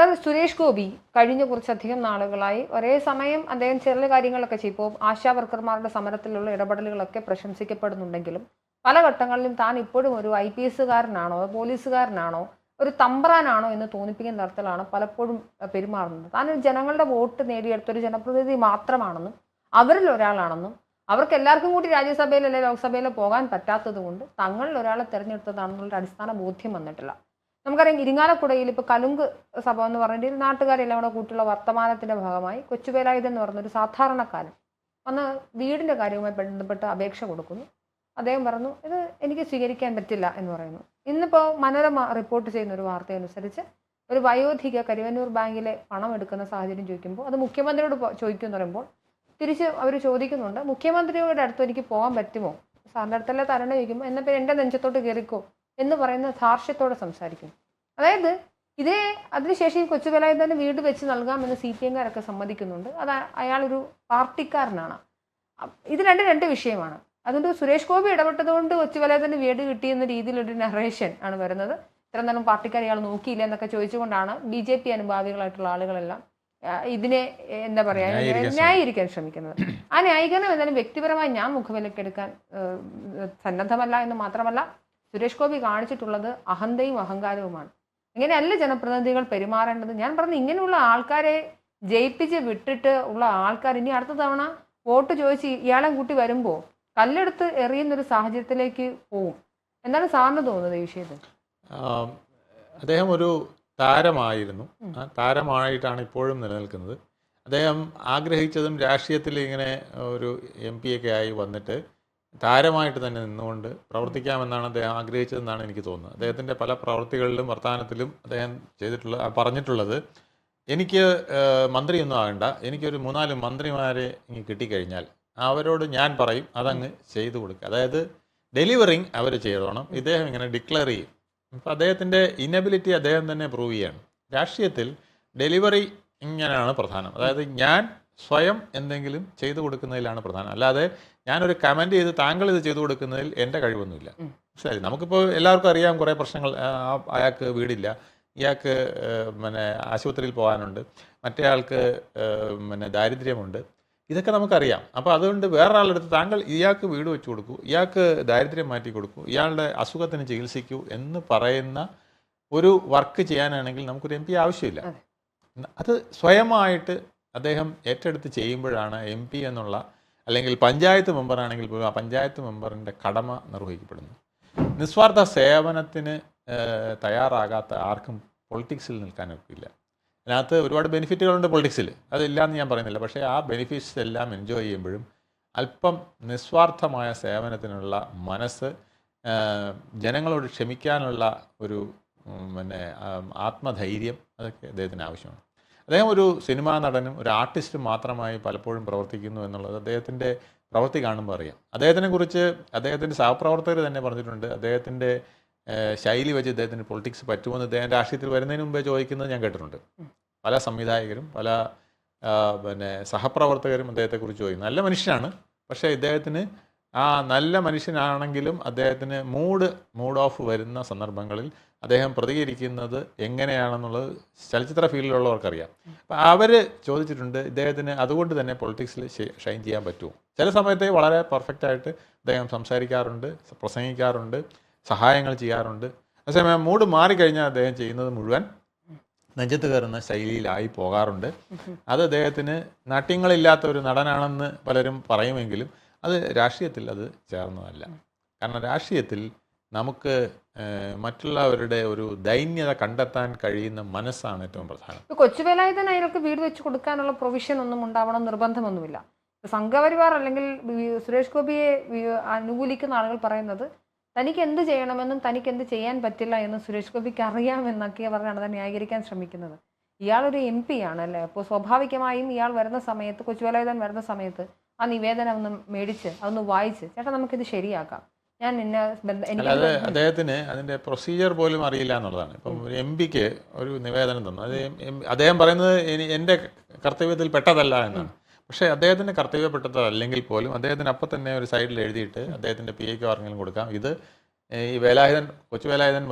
Sir Suresh Gopi കഴിഞ്ഞ കുറച്ചധികം നാളുകളായി ഒരേ സമയം അദ്ദേഹം ചെറിയ കാര്യങ്ങളൊക്കെ ചെയ്യും. ഇപ്പോൾ ആശാ വർക്കർമാരുടെ സമരത്തിലുള്ള ഇടപെടലുകളൊക്കെ പ്രശംസിക്കപ്പെടുന്നുണ്ടെങ്കിലും പല ഘട്ടങ്ങളിലും താൻ ഇപ്പോഴും ഒരു ഐ പി എസുകാരനാണോ പോലീസുകാരനാണോ ഒരു തമ്പ്രാനാണോ എന്ന് തോന്നിപ്പിക്കുന്ന തരത്തിലാണ് പലപ്പോഴും പെരുമാറുന്നത്. താൻ ജനങ്ങളുടെ വോട്ട് നേടിയെടുത്ത ഒരു ജനപ്രതിനിധി മാത്രമാണെന്നും അവരിൽ ഒരാളാണെന്നും അവർക്ക് എല്ലാവർക്കും കൂടി രാജ്യസഭയിൽ അല്ലെങ്കിൽ ലോക്സഭയിൽ പോകാൻ പറ്റാത്തത് കൊണ്ട് തങ്ങളിൽ ഒരാളെ തിരഞ്ഞെടുത്തതാണെന്നുള്ള അടിസ്ഥാന ബോധ്യം വന്നിട്ടില്ല. നമുക്കറിയാം ഇരിങ്ങാലക്കുടയിൽ ഇപ്പോൾ കലുങ്ക് സഭ എന്ന് പറഞ്ഞിട്ട് നാട്ടുകാരെല്ലാം കൂടെ കൂട്ടുള്ള വർത്തമാനത്തിന്റെ ഭാഗമായി കൊച്ചുവേലായുധൻ എന്ന് പറഞ്ഞൊരു സാധാരണക്കാരൻ വന്ന് വീടിന്റെ കാര്യവുമായി ബന്ധപ്പെട്ട് അപേക്ഷ കൊടുക്കുന്നു. അദ്ദേഹം പറഞ്ഞു ഇത് എനിക്ക് സ്വീകരിക്കാൻ പറ്റില്ല എന്ന് പറയുന്നു. ഇന്നിപ്പോൾ മനോരമ റിപ്പോർട്ട് ചെയ്യുന്ന ഒരു വാർത്ത അനുസരിച്ച് ഒരു വയോധിക കരുവന്നൂർ ബാങ്കിലെ പണം എടുക്കുന്ന സാഹചര്യം ചോദിക്കുമ്പോൾ അത് മുഖ്യമന്ത്രിയോട് ചോദിക്കും എന്ന് പറയുമ്പോൾ തിരിച്ച് അവർ ചോദിക്കുന്നുണ്ട് മുഖ്യമന്ത്രിയുടെ അടുത്ത് എനിക്ക് പോകാൻ പറ്റുമോ? സാറിന്റെ അടുത്തല്ലേ തരണം ചോദിക്കുമ്പോൾ എന്നാൽ പിന്നെ എന്റെ നെഞ്ചത്തോട്ട് കയറിക്കോ എന്ന് പറയുന്ന ധാർഷ്ട്യത്തോടെ സംസാരിക്കുന്നു. അതായത് ഇതേ അതിനുശേഷം ഈ തന്നെ വീട് വെച്ച് നൽകാമെന്ന് സി പി എംകാരൊക്കെ സമ്മതിക്കുന്നുണ്ട്. അത് അയാളൊരു പാർട്ടിക്കാരനാണ്. ഇത് രണ്ട് രണ്ട് വിഷയമാണ്. അതുകൊണ്ട് സുരേഷ് ഗോപി ഇടപെട്ടത് കൊണ്ട് കൊച്ചുവേലായുധന് വീട് കിട്ടിയെന്ന രീതിയിലൊരു നറേഷൻ ആണ് വരുന്നത്. ഇത്ര നേരം പാർട്ടിക്കാർ ഇയാൾ നോക്കിയില്ല എന്നൊക്കെ ചോദിച്ചുകൊണ്ടാണ് ബി ജെ പി അനുഭാവികളായിട്ടുള്ള ആളുകളെല്ലാം ഇതിനെ എന്താ പറയാ ന്യായീകരിക്കാൻ ശ്രമിക്കുന്നത്. ആ ന്യായീകരണം എന്തായാലും വ്യക്തിപരമായി ഞാൻ മുഖവിലക്കെടുക്കാൻ സന്നദ്ധമല്ല എന്ന് മാത്രമല്ല സുരേഷ് ഗോപി കാണിച്ചിട്ടുള്ളത് അഹന്തയും അഹങ്കാരവുമാണ്. ഇങ്ങനെയല്ല ജനപ്രതിനിധികൾ പെരുമാറേണ്ടത്. ഞാൻ പറഞ്ഞു ഇങ്ങനെയുള്ള ആൾക്കാരെ ജയിപ്പിച്ച് വിട്ടിട്ട് ഉള്ള ആൾക്കാർ ഇനി അടുത്ത തവണ വോട്ട് ചോദിച്ച് ഇയാളെ കൂട്ടി വരുമ്പോൾ കല്ലെടുത്ത് എറിയുന്നൊരു സാഹചര്യത്തിലേക്ക് പോവും. എന്താണ് സാറിന് തോന്നുന്നത് ഈ വിഷയത്തിൽ? അദ്ദേഹം ഒരു താരമായിരുന്നു. താരമായിട്ടാണ് ഇപ്പോഴും നിലനിൽക്കുന്നത്. അദ്ദേഹം ആഗ്രഹിച്ചതും രാഷ്ട്രീയത്തിൽ ഇങ്ങനെ ഒരു എം പി ഒക്കെ ആയി വന്നിട്ട് താരമായിട്ട് തന്നെ നിന്നുകൊണ്ട് പ്രവർത്തിക്കാമെന്നാണ് അദ്ദേഹം ആഗ്രഹിച്ചതെന്നാണ് എനിക്ക് തോന്നുന്നത്. അദ്ദേഹത്തിന്റെ പല പ്രവൃത്തികളിലും വർത്തമാനത്തിലും അദ്ദേഹം ചെയ്തിട്ടുള്ള പറഞ്ഞിട്ടുള്ളത്. എനിക്ക് മന്ത്രിയൊന്നും ആകണ്ട. എനിക്കൊരു മൂന്നാൽ മന്ത്രിമാരെ ഇങ്ങ് കിട്ടിക്കഴിഞ്ഞാൽ അവരോട് ഞാൻ പറയും അതങ്ങ് ചെയ്തു കൊടുക്കുക. അതായത് ഡെലിവറിങ് അവർ ചെയ്തോണം. ഇദ്ദേഹം ഇങ്ങനെ ഡിക്ലെയർ ചെയ്യും. അപ്പോൾ അദ്ദേഹത്തിന്റെ ഇനബിലിറ്റി അദ്ദേഹം തന്നെ പ്രൂവ് ചെയ്യാണ്. രാഷ്ട്രീയത്തിൽ ഡെലിവറി ഇങ്ങനെയാണ് പ്രധാനം. അതായത് ഞാൻ സ്വയം എന്തെങ്കിലും ചെയ്തു കൊടുക്കുന്നതിലാണ് പ്രധാനം. അല്ലാതെ ഞാനൊരു കമന്റ് ചെയ്ത് താങ്കൾ ഇത് ചെയ്തു കൊടുക്കുന്നതിൽ എന്റെ കഴിവൊന്നുമില്ല. ശരി നമുക്കിപ്പോൾ എല്ലാവർക്കും അറിയാം കുറേ പ്രശ്നങ്ങൾ അയാൾക്ക് വീടില്ല. ഇയാൾക്ക് പിന്നെ ആശുപത്രിയിൽ പോകാനുണ്ട്. മറ്റേ ആൾക്ക് പിന്നെ ദാരിദ്ര്യമുണ്ട്. ഇതൊക്കെ നമുക്കറിയാം. അപ്പോൾ അതുകൊണ്ട് വേറൊരാളെടുത്ത് താങ്കൾ ഇയാൾക്ക് വീട് വെച്ച് കൊടുക്കൂ ഇയാൾക്ക് ദാരിദ്ര്യം മാറ്റി കൊടുക്കൂ ഇയാളുടെ അസുഖത്തിന് ചികിത്സിക്കൂ എന്ന് പറയുന്ന ഒരു വർക്ക് ചെയ്യാനാണെങ്കിൽ നമുക്കൊരു എം പി ആവശ്യമില്ല. അത് സ്വയമായിട്ട് അദ്ദേഹം ഏറ്റെടുത്ത് ചെയ്യുമ്പോഴാണ് എം പി എന്നുള്ള അല്ലെങ്കിൽ പഞ്ചായത്ത് മെമ്പറാണെങ്കിൽ പോലും ആ പഞ്ചായത്ത് മെമ്പറിന്റെ കടമ നിർവഹിക്കപ്പെടുന്നു നിസ്വാർത്ഥ സേവനത്തിന് തയ്യാറാകാത്ത ആർക്കും പൊളിറ്റിക്സിൽ നിൽക്കാൻ ഒക്കില്ല. അതിനകത്ത് ഒരുപാട് ബെനിഫിറ്റുകളുണ്ട് പൊളിറ്റിക്സിൽ. അതില്ലാന്ന് ഞാൻ പറയുന്നില്ല. പക്ഷേ ആ ബെനിഫിറ്റ്സ് എല്ലാം എൻജോയ് ചെയ്യുമ്പോഴും അല്പം നിസ്വാർത്ഥമായ സേവനത്തിനുള്ള മനസ്സ് ജനങ്ങളോട് ക്ഷമിക്കാനുള്ള ഒരു പിന്നെ ആത്മധൈര്യം അതൊക്കെ അദ്ദേഹത്തിന് ആവശ്യമാണ്. അദ്ദേഹം ഒരു സിനിമാ നടനും ഒരു ആർട്ടിസ്റ്റും മാത്രമായി പലപ്പോഴും പ്രവർത്തിക്കുന്നു എന്നുള്ളത് അദ്ദേഹത്തിന്റെ പ്രവൃത്തി കാണുമ്പോൾ അറിയാം. അദ്ദേഹത്തിനെ കുറിച്ച് അദ്ദേഹത്തിന്റെ സഹപ്രവർത്തകർ തന്നെ പറഞ്ഞിട്ടുണ്ട്. അദ്ദേഹത്തിന്റെ ശൈലി വെച്ച് അദ്ദേഹത്തിന്റെ പൊളിറ്റിക്സ് പറ്റുമെന്ന് അദ്ദേഹം രാഷ്ട്രീയത്തിൽ വരുന്നതിന് മുമ്പേ ചോദിക്കുന്നത് ഞാൻ കേട്ടിട്ടുണ്ട്. പല സംവിധായകരും പല പിന്നെ സഹപ്രവർത്തകരും അദ്ദേഹത്തെക്കുറിച്ച് ചോദിക്കും നല്ല മനുഷ്യനാണ്. പക്ഷേ ഇദ്ദേഹത്തിന് ആ നല്ല മനുഷ്യനാണെങ്കിലും അദ്ദേഹത്തിന് മൂഡ് മൂഡ് ഓഫ് വരുന്ന സന്ദർഭങ്ങളിൽ അദ്ദേഹം പ്രതികരിക്കുന്നത് എങ്ങനെയാണെന്നുള്ളത് ചലച്ചിത്ര ഫീൽഡിലുള്ളവർക്കറിയാം. അപ്പം അവർ ചോദിച്ചിട്ടുണ്ട് ഇദ്ദേഹത്തിന് അതുകൊണ്ട് തന്നെ പൊളിറ്റിക്സിൽ ഷൈൻ ചെയ്യാൻ പറ്റുമോ? ചില സമയത്ത് വളരെ പെർഫെക്റ്റായിട്ട് അദ്ദേഹം സംസാരിക്കാറുണ്ട് പ്രസംഗിക്കാറുണ്ട് സഹായങ്ങൾ ചെയ്യാറുണ്ട്. അതേസമയം മൂഡ് മാറിക്കഴിഞ്ഞാൽ അദ്ദേഹം ചെയ്യുന്നത് മുഴുവൻ നെഞ്ചത്ത് കയറുന്ന ശൈലിയിലായി പോകാറുണ്ട്. അത് അദ്ദേഹത്തിന് നാട്യങ്ങളില്ലാത്ത ഒരു നടനാണെന്ന് പലരും പറയുമെങ്കിലും അത് രാഷ്ട്രീയത്തിൽ അത് ചേർന്നതല്ല. കാരണം രാഷ്ട്രീയത്തിൽ നമുക്ക് മറ്റുള്ളവരുടെ ഒരു ദൈന്യത കണ്ടെത്താൻ കഴിയുന്ന മനസ്സാണ് ഏറ്റവും പ്രധാനം. കൊച്ചുവേലായുധൻ അയാൾക്ക് വീട് വെച്ച് കൊടുക്കാനുള്ള പ്രൊവിഷൻ ഒന്നും ഉണ്ടാവണം നിർബന്ധമൊന്നുമില്ല. സംഘപരിവാർ അല്ലെങ്കിൽ സുരേഷ് ഗോപിയെ അനുകൂലിക്കുന്ന ആളുകൾ പറയുന്നത് തനിക്ക് എന്ത് ചെയ്യണമെന്നും തനിക്ക് എന്ത് ചെയ്യാൻ പറ്റില്ല എന്ന് സുരേഷ് ഗോപിക്ക് അറിയാമെന്നൊക്കെ പറഞ്ഞാണ് തന്നെ ന്യായീകരിക്കാൻ ശ്രമിക്കുന്നത്. ഇയാളൊരു എം പി ആണ് അല്ലേ? അപ്പോൾ സ്വാഭാവികമായും ഇയാൾ വരുന്ന സമയത്ത് കൊച്ചുവേലായുധൻ വരുന്ന സമയത്ത് ആ നിവേദനം ഒന്ന് മേടിച്ച് അതൊന്ന് വായിച്ച്. ചേട്ടാ നമുക്കിത് ശരിയാക്കാം. ഞാൻ എന്നെ എനിക്ക് അദ്ദേഹത്തിന് അതിന്റെ പ്രൊസീജിയർ പോലും അറിയില്ല എന്നുള്ളതാണ്. ഇപ്പം ഒരു എം പിക്ക് ഒരു നിവേദനം തന്നു. അത് അദ്ദേഹം പറയുന്നത് ഇനി എന്റെ കർത്തവ്യത്തിൽ പെട്ടതല്ല എന്നാണ്. പക്ഷേ അദ്ദേഹത്തിന്റെ കർത്തവ്യപ്പെട്ടതല്ലെങ്കിൽ പോലും അദ്ദേഹത്തിന് അപ്പം തന്നെ ഒരു സൈഡിൽ എഴുതിയിട്ട് അദ്ദേഹത്തിന്റെ പി എക്കോ ആർക്കെങ്കിലും കൊടുക്കാം. ഇത് ഈ വേലായുധൻ കൊച്ചു വേലായുധൻ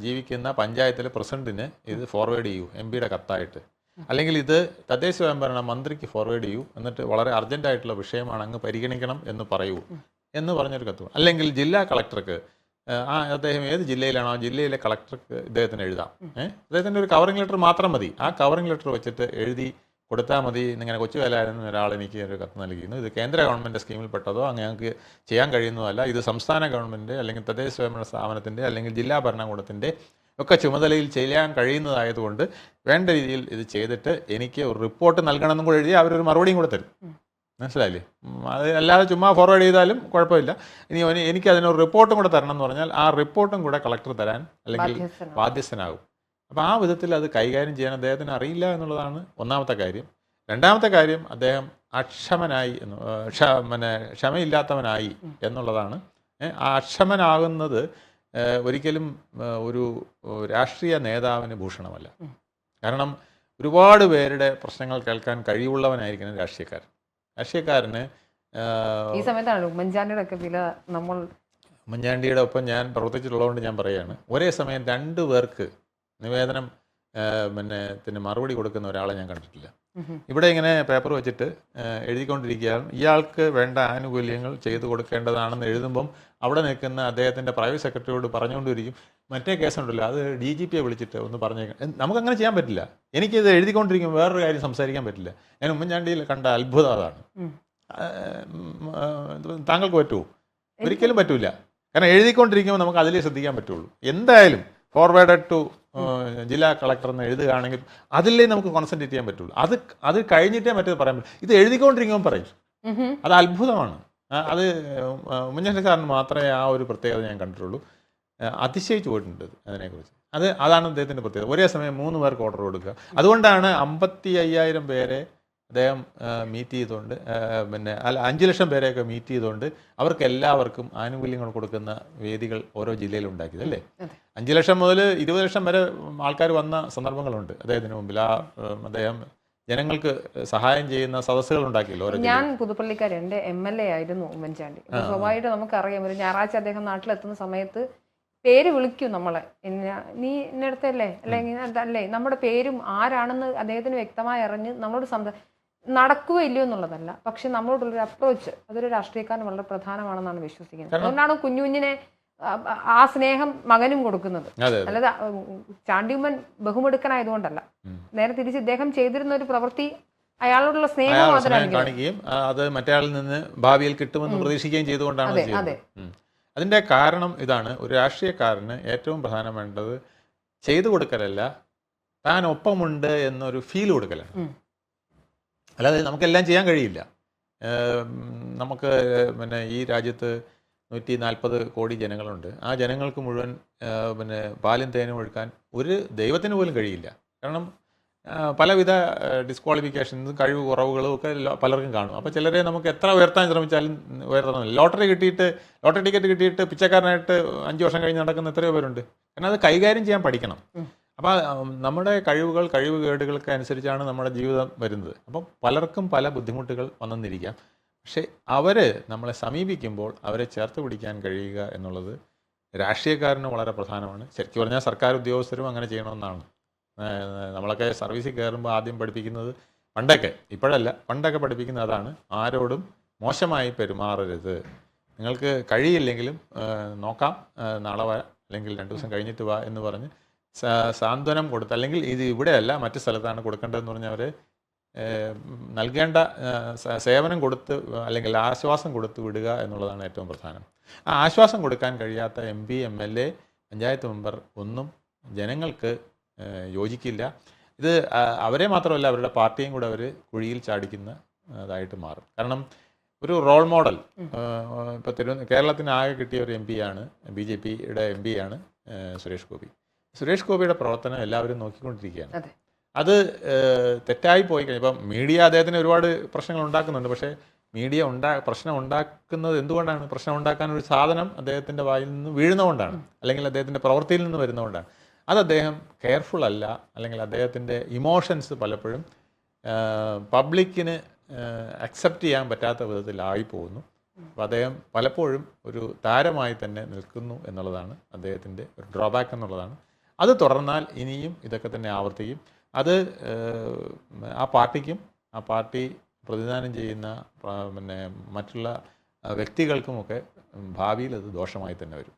ജീവിക്കുന്ന പഞ്ചായത്തിലെ പ്രസിഡന്റിന് ഇത് ഫോർവേഡ് ചെയ്യൂ എം പിയുടെ കത്തായിട്ട്. അല്ലെങ്കിൽ ഇത് തദ്ദേശ സ്വയംഭരണ മന്ത്രിക്ക് ഫോർവേഡ് ചെയ്യൂ. എന്നിട്ട് വളരെ അർജന്റായിട്ടുള്ള വിഷയമാണ് അങ്ങ് പരിഗണിക്കണം എന്ന് പറയൂ എന്ന് പറഞ്ഞൊരു കത്ത്. അല്ലെങ്കിൽ ജില്ലാ കളക്ടർക്ക് ആ അദ്ദേഹം ഏത് ജില്ലയിലാണോ ആ ജില്ലയിലെ കളക്ടർക്ക് ഇദ്ദേഹത്തിന് എഴുതാം. ഏഹ് അദ്ദേഹത്തിന്റെ ഒരു കവറിംഗ് ലെറ്റർ മാത്രം മതി. ആ കവറിംഗ് ലെറ്റർ വെച്ചിട്ട് എഴുതി കൊടുത്താൽ മതി ഇങ്ങനെ കൊച്ചു വേലായിരുന്നു ഒരാൾ എനിക്ക് ഒരു കത്ത് നൽകിയിരുന്നു. ഇത് കേന്ദ്ര ഗവൺമെന്റ് സ്കീമിൽപ്പെട്ടതോ അങ്ങനെ ഞങ്ങൾക്ക് ചെയ്യാൻ കഴിയുന്നതല്ല. ഇത് സംസ്ഥാന ഗവൺമെന്റ് അല്ലെങ്കിൽ തദ്ദേശ സ്വയംഭരണ സ്ഥാപനത്തിന്റെ അല്ലെങ്കിൽ ജില്ലാ ഭരണകൂടത്തിന്റെ ഒക്കെ ചുമതലയിൽ ചെയ്യാൻ കഴിയുന്നതായതുകൊണ്ട് വേണ്ട രീതിയിൽ ഇത് ചെയ്തിട്ട് എനിക്ക് ഒരു റിപ്പോർട്ട് നൽകണമെന്നും കൂടെ എഴുതി അവരൊരു മറുപടിയും കൂടെ തരും. മനസ്സിലായില്ലേ? അത് അല്ലാതെ ചുമ്മാ ഫോർവേഡ് ചെയ്താലും കുഴപ്പമില്ല. ഇനി എനിക്ക് അതിനൊരു റിപ്പോർട്ടും കൂടെ തരണം എന്ന് പറഞ്ഞാൽ ആ റിപ്പോർട്ടും കൂടെ കളക്ടർ തരാൻ അല്ലെങ്കിൽ. ബാധ്യസ്ഥനാകും. അപ്പോൾ ആ വിധത്തിൽ അത് കൈകാര്യം ചെയ്യാൻ അദ്ദേഹത്തിന് അറിയില്ല എന്നുള്ളതാണ് ഒന്നാമത്തെ കാര്യം. രണ്ടാമത്തെ കാര്യം അദ്ദേഹം അക്ഷമനായി എന്ന് പിന്നെ ക്ഷമയില്ലാത്തവനായി എന്നുള്ളതാണ്. ആ അക്ഷമനാകുന്നത് ഒരിക്കലും ഒരു രാഷ്ട്രീയ നേതാവിന് ഭൂഷണമല്ല. കാരണം ഒരുപാട് പേരുടെ പ്രശ്നങ്ങൾ കേൾക്കാൻ കഴിവുള്ളവനായിരിക്കണം രാഷ്ട്രീയക്കാരൻ. രാഷ്ട്രീയക്കാരന് ഈ സമയത്താണ് ഉമ്മൻചാണ്ടിയുടെ ഒക്കെ വില നമ്മൾ ഉമ്മൻചാണ്ടിയുടെ ഒപ്പം ഞാൻ പ്രവർത്തിച്ചിട്ടുള്ളതുകൊണ്ട് ഞാൻ പറയുകയാണ്. ഒരേ സമയം രണ്ട് പേർക്ക് നിവേദനം പിന്നെ മറുപടി കൊടുക്കുന്ന ഒരാളെ ഞാൻ കണ്ടിട്ടില്ല. ഇവിടെ ഇങ്ങനെ പേപ്പർ വെച്ചിട്ട് എഴുതിക്കൊണ്ടിരിക്കുകയാണ്. ഇയാൾക്ക് വേണ്ട ആനുകൂല്യങ്ങൾ ചെയ്തു കൊടുക്കേണ്ടതാണെന്ന് എഴുതുമ്പം അവിടെ നിൽക്കുന്ന അദ്ദേഹത്തിന്റെ പ്രൈവറ്റ് സെക്രട്ടറിയോട് പറഞ്ഞുകൊണ്ടിരിക്കും. മറ്റേ കേസുണ്ടല്ലോ അത് ഡി ജി പിയെ വിളിച്ചിട്ട് ഒന്ന് പറഞ്ഞേക്കാം. നമുക്കങ്ങനെ ചെയ്യാൻ പറ്റില്ല. എനിക്കിത് എഴുതിക്കൊണ്ടിരിക്കും വേറൊരു കാര്യം സംസാരിക്കാൻ പറ്റില്ല. ഞാൻ ഉമ്മൻചാണ്ടിയിൽ കണ്ട അത്ഭുതം അതാണ്. താങ്കൾക്ക് പറ്റുമോ? ഒരിക്കലും പറ്റൂല. കാരണം എഴുതിക്കൊണ്ടിരിക്കുമ്പോൾ നമുക്ക് അതിലേ ശ്രദ്ധിക്കാൻ പറ്റുള്ളൂ. എന്തായാലും ഫോർവേഡ് ടു ജില്ലാ കളക്ടർ എന്ന് എഴുതുകയാണെങ്കിൽ അതിലേ നമുക്ക് കോൺസെൻട്രേറ്റ് ചെയ്യാൻ പറ്റുള്ളൂ. അത് അത് കഴിഞ്ഞിട്ടേ മറ്റേത് പറയാൻ പറ്റും. ഇത് എഴുതിക്കൊണ്ടിരിക്കുമ്പോൾ പറയും. അത് അത്ഭുതമാണ്. അത് ഉമ്മൻചാണ്ടി സാറിന് മാത്രമേ ആ ഒരു പ്രത്യേകത ഞാൻ കണ്ടിട്ടുള്ളൂ. അതിശയിച്ചു പോയിട്ടുണ്ട് അതിനെക്കുറിച്ച്. അത് അതാണ് അദ്ദേഹത്തിന്റെ പ്രത്യേകത. ഒരേ സമയം മൂന്ന് പേർക്ക് ഓർഡർ കൊടുക്കുക. അതുകൊണ്ടാണ് അമ്പത്തി അയ്യായിരം പേരെ അദ്ദേഹം മീറ്റ് ചെയ്തുകൊണ്ട് പിന്നെ അല്ല അഞ്ച് ലക്ഷം പേരെയൊക്കെ മീറ്റ് ചെയ്തുകൊണ്ട് അവർക്ക് എല്ലാവർക്കും ആനുകൂല്യങ്ങൾ കൊടുക്കുന്ന വേദികൾ ഓരോ ജില്ലയിലും ഉണ്ടാക്കിയത് അല്ലേ. അഞ്ച് ലക്ഷം മുതൽ ഇരുപത് ലക്ഷം വരെ ആൾക്കാർ വന്ന സന്ദർഭങ്ങളുണ്ട്. അദ്ദേഹത്തിന് മുമ്പിൽ ആ അദ്ദേഹം ജനങ്ങൾക്ക് സഹായം ചെയ്യുന്ന സദസ്സുകൾ ഉണ്ടാക്കിയല്ലോ ഞാൻ പുതുപ്പള്ളിക്കാരൻ എന്റെ എം എൽ എ ആയിരുന്നു ഉമ്മൻചാണ്ടി. സ്വഭാവമായിട്ട് സ്വാഭാവികമായിട്ട് നമുക്കറിയാം ഒരു ഞായറാഴ്ച അദ്ദേഹം നാട്ടിലെത്തുന്ന സമയത്ത് പേര് വിളിക്കും നമ്മളെ. നീ ഇന്നടത്തല്ലേ? അല്ലെങ്കിൽ അല്ലേ നമ്മുടെ പേരും ആരാണെന്ന് അദ്ദേഹത്തിന് വ്യക്തമായി അറിഞ്ഞ് നമ്മളോട് സംസാ നടക്കുകയോ ഇല്ലയോ എന്നുള്ളതല്ല. പക്ഷെ നമ്മളോടുള്ളൊരു അപ്രോച്ച് അതൊരു രാഷ്ട്രീയക്കാരന് വളരെ പ്രധാനമാണെന്നാണ് വിശ്വസിക്കുന്നത്. അതുകൊണ്ടാണ് കുഞ്ഞു കുഞ്ഞിനെ ആ- സ്നേഹം മകനും കൊടുക്കുന്നത്. അല്ലാതെ ചാണ്ടിയമ്മൻ ബഹുമെടുക്കനായതുകൊണ്ടല്ല. നേരെ തിരിച്ച് ഇദ്ദേഹം ചെയ്തിരുന്ന ഒരു പ്രവൃത്തി അയാളോടുള്ള സ്നേഹം കാണിക്കുകയും അത് മറ്റേയാളിൽ നിന്ന് ഭാവിയിൽ കിട്ടുമെന്ന് പ്രതീക്ഷിക്കുകയും ചെയ്തുകൊണ്ടാണ് അതെ, അതെ. അതിന്റെ കാരണം ഇതാണ്. ഒരു രാഷ്ട്രീയക്കാരന് ഏറ്റവും പ്രധാനം വേണ്ടത് ചെയ്തു കൊടുക്കലല്ല താൻ ഒപ്പമുണ്ട് എന്നൊരു ഫീൽ കൊടുക്കലാണ്. അല്ലാതെ നമുക്കെല്ലാം ചെയ്യാൻ കഴിയില്ല. നമുക്ക് പിന്നെ ഈ രാജ്യത്ത് നൂറ്റി നാൽപ്പത് കോടി ജനങ്ങളുണ്ട്. ആ ജനങ്ങൾക്ക് മുഴുവൻ പിന്നെ പാലും തേനും ഒഴുക്കാൻ ഒരു ദൈവത്തിന് പോലും കഴിയില്ല. കാരണം പലവിധ ഡിസ്ക്വാളിഫിക്കേഷൻസും കഴിവ് കുറവുകളും ഒക്കെ പലർക്കും കാണും. അപ്പോൾ ചിലരെ നമുക്ക് എത്ര ഉയർത്താൻ ശ്രമിച്ചാലും ഉയർത്തണം ലോട്ടറി കിട്ടിയിട്ട് ലോട്ടറി ടിക്കറ്റ് കിട്ടിയിട്ട് പിച്ചക്കാരനായിട്ട് അഞ്ച് വർഷം കഴിഞ്ഞ് നടക്കുന്ന എത്രയോ പേരുണ്ട്. കാരണം അത് കൈകാര്യം ചെയ്യാൻ പഠിക്കണം. അപ്പോൾ നമ്മുടെ കഴിവുകൾ കഴിവ് കേടുകൾക്ക് അനുസരിച്ചാണ് നമ്മുടെ ജീവിതം വരുന്നത്. അപ്പം പലർക്കും പല ബുദ്ധിമുട്ടുകൾ വന്നെന്നിരിക്കാം പക്ഷേ അവർ നമ്മളെ സമീപിക്കുമ്പോൾ അവരെ ചേർത്ത് പിടിക്കാൻ കഴിയുക എന്നുള്ളത് രാഷ്ട്രീയക്കാരന് വളരെ പ്രധാനമാണ്. ശരിക്കും പറഞ്ഞാൽ സർക്കാർ ഉദ്യോഗസ്ഥരും അങ്ങനെ ചെയ്യണമെന്നാണ്. നമ്മളൊക്കെ സർവീസിൽ കയറുമ്പോൾ ആദ്യം പഠിപ്പിക്കുന്നത് പണ്ടൊക്കെ. ഇപ്പോഴല്ല പണ്ടൊക്കെ പഠിപ്പിക്കുന്നത് അതാണ്. ആരോടും മോശമായി പെരുമാറരുത്. നിങ്ങൾക്ക് കഴിയില്ലെങ്കിലും നോക്കാം. നാളെ വാ അല്ലെങ്കിൽ രണ്ട് ദിവസം കഴിഞ്ഞിട്ട് വാ എന്ന് പറഞ്ഞ് സാന്ത്വനം കൊടുത്ത് അല്ലെങ്കിൽ ഇത് ഇവിടെയല്ല മറ്റു സ്ഥലത്താണ് കൊടുക്കേണ്ടതെന്ന് പറഞ്ഞാൽ അവർ നൽകേണ്ട സേവനം കൊടുത്ത് അല്ലെങ്കിൽ ആശ്വാസം കൊടുത്ത് വിടുക എന്നുള്ളതാണ് ഏറ്റവും പ്രധാനം. ആ ആശ്വാസം കൊടുക്കാൻ കഴിയാത്ത M P M L A panchayat member ഒന്നും ജനങ്ങൾക്ക് യോജിക്കില്ല. ഇത് അവരെ മാത്രമല്ല അവരുടെ പാർട്ടിയും കൂടെ അവർ കുഴിയിൽ ചാടിക്കുന്ന ഇതായിട്ട് മാറും. കാരണം ഒരു റോൾ മോഡൽ. ഇപ്പോൾ തിരുവനന്തപുരം കേരളത്തിന് ആകെ കിട്ടിയ ഒരു എം പിയാണ് ബി ജെ പിയുടെ എം പിയാണ് സുരേഷ് ഗോപി. സുരേഷ് ഗോപിയുടെ പ്രവർത്തനം എല്ലാവരും നോക്കിക്കൊണ്ടിരിക്കുകയാണ്. അതെ. തെറ്റായി പോയി കഴിഞ്ഞാൽ ഇപ്പം മീഡിയ അദ്ദേഹത്തിന് ഒരുപാട് പ്രശ്നങ്ങൾ ഉണ്ടാക്കുന്നുണ്ട്. പക്ഷേ മീഡിയ ഉണ്ടാ പ്രശ്നം ഉണ്ടാക്കുന്നത് എന്തുകൊണ്ടാണ്? പ്രശ്നം ഉണ്ടാക്കാൻ ഒരു സാധനം അദ്ദേഹത്തിന്റെ വായിൽ നിന്ന് വീഴുന്നതുകൊണ്ടാണ്. അല്ലെങ്കിൽ അദ്ദേഹത്തിന്റെ പ്രവൃത്തിയിൽ നിന്ന് വരുന്നതുകൊണ്ടാണ്. അത് അദ്ദേഹം കെയർഫുൾ അല്ല. അല്ലെങ്കിൽ അദ്ദേഹത്തിന്റെ ഇമോഷൻസ് പലപ്പോഴും പബ്ലിക്കിന് അക്സെപ്റ്റ് ചെയ്യാൻ പറ്റാത്ത വിധത്തിലായി പോകുന്നു. അപ്പോൾ അദ്ദേഹം പലപ്പോഴും ഒരു താരമായി തന്നെ നിൽക്കുന്നു എന്നുള്ളതാണ് അദ്ദേഹത്തിന്റെ ഒരു ഡ്രോബാക്ക് എന്നുള്ളതാണ്. അത് തുടർന്നാൽ ഇനിയും ഇതൊക്കെ തന്നെ ആവർത്തിക്കും. അത് ആ പാർട്ടിക്കും ആ പാർട്ടി പ്രതിദാനം ചെയ്യുന്ന പിന്നെ മറ്റുള്ള വ്യക്തികൾക്കുമൊക്കെ ഭാവിയിൽ അത് ദോഷമായി തന്നെ വരും.